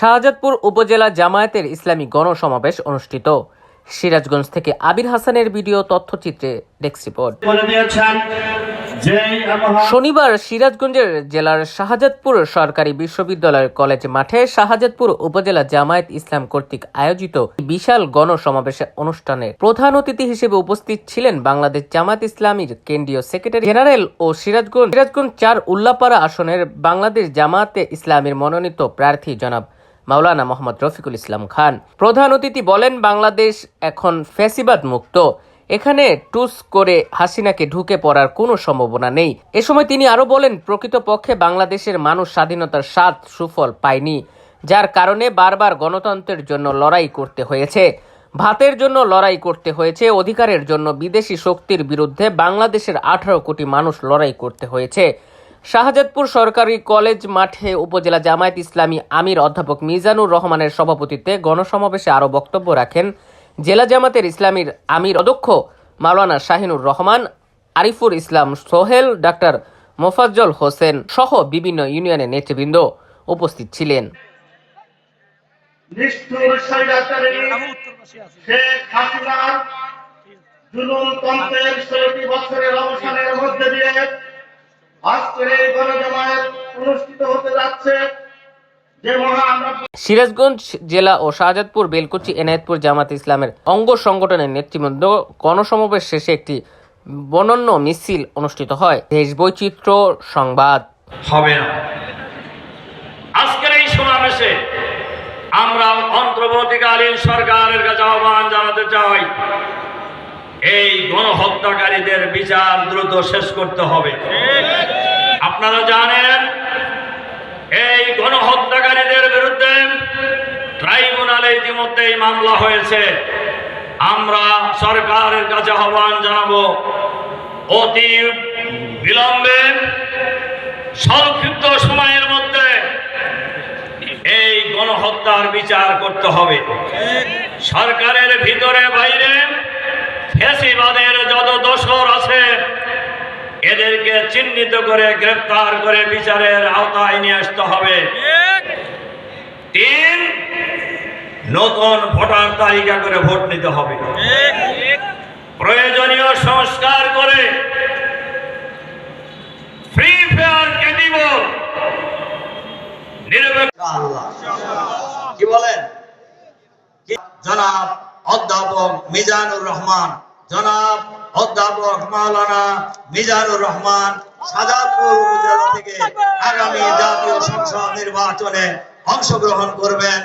শাহজাদপুর উপজেলা জামায়াতের ইসলামী গণসমাবেশ অনুষ্ঠিত। সিরাজগঞ্জ থেকে আবির হাসানের ভিডিও তথ্যচিত্রে ডেস্ক রিপোর্ট। শনিবার সিরাজগঞ্জের জেলার শাহজাদপুর সরকারি বিশ্ববিদ্যালয়ের কলেজ মাঠে শাহজাদপুর উপজেলা জামায়াত ইসলাম কর্তৃক আয়োজিত বিশাল গণসমাবেশে অনুষ্ঠানে প্রধান অতিথি হিসেবে উপস্থিত ছিলেন বাংলাদেশ জামায়াত ইসলামীর কেন্দ্রীয় সেক্রেটারি জেনারেল ও সিরাজগঞ্জ সিরাজগঞ্জ চার উল্লাপাড়া আসনের বাংলাদেশ জামায়াতে ইসলামীর মনোনীত প্রার্থী জনাব মাওলানা মোহাম্মদ রফিকুল ইসলাম খান। প্রধান অতিথি বলেন, বাংলাদেশ এখন ফ্যাসিবাদ মুক্ত। এখানে টুস করে হাসিনাকে ঢুকে পড়ার কোনো সম্ভাবনা নেই। এ সময় তিনি আরও বলেন, প্রকৃতপক্ষে বাংলাদেশের মানুষ স্বাধীনতার স্বাদ সুফল পায়নি, যার কারণে বারবার গণতন্ত্রের জন্য লড়াই করতে হয়েছে। ভাতের জন্য লড়াই করতে হয়েছে, অধিকারের জন্য বিদেশি শক্তির বিরুদ্ধে বাংলাদেশের আঠারো কোটি মানুষ লড়াই করতে হয়েছে। শাহজাদপুর সরকারি কলেজ মাঠে উপজেলা জামায়াত ইসলামী আমির অধ্যাপক মিজানুর রহমানের সভাপতিত্বে গণসমাবেশে আরও বক্তব্য রাখেন জেলা জামাতের ইসলামীর আমির অধ্যক্ষ মাওলানা শাহিনুর রহমান আরিফুর ইসলাম সোহেল, ডাক্তার মোফাজ্জল হোসেন সহ বিভিন্ন ইউনিয়নের নেতৃবৃন্দ উপস্থিত ছিলেন আজকের এই গণজমায়েত অনুষ্ঠিত হতে যাচ্ছে। সিরাজগঞ্জ জেলা ও শাহজাদপুর বেলকুচি এনায়েতপুর জামাত ইসলামের অঙ্গ সংগঠনের নেতৃবৃন্দ গণসমাবেশ শেষে একটি বনন্য মিছিল অনুষ্ঠিত হয়। দেশ বৈচিত্র্য সংবাদ। হবে না। আজকের এই সমাবেশে আমরা অন্তর্বর্তীকালীন সরকারের কাছে আহ্বান জানাতে চাই এই গণহত্যাকারীদের বিচার দ্রুত শেষ করতে হবে। আপনারা জানেন, এই গণহত্যাকারীদের বিরুদ্ধে ট্রাইব্যুনালে ইতিমধ্যেই মামলা হয়েছে। আমরা সরকারের কাছে আহ্বান জানাব, অতি বিলম্বে, সংক্ষিপ্ত সময়ের মধ্যে এই গণহত্যার বিচার করতে হবে। সরকারের ভিতরে বাইরে ফেসিবাদের যত দোষর আছে এদেরকে চিহ্নিত করে গ্রেফতার করে বিচারের আওতায় নিয়ে আসতে হবে। তিন নতুন ভোটার তালিকা করে ভোট নিতে হবে। প্রয়োজনীয় সংস্কার করে ফ্রি ফেয়ার নিরপেক্ষ আল্লাহ। কি বলেন? জনাব অধ্যাপক মিজানুর রহমান জনাব অধ্যাপক মাওলানা মিজানুর রহমান সাজাদপুর উপজেলা থেকে আগামী জাতীয় সংসদ নির্বাচনে অংশগ্রহণ করবেন।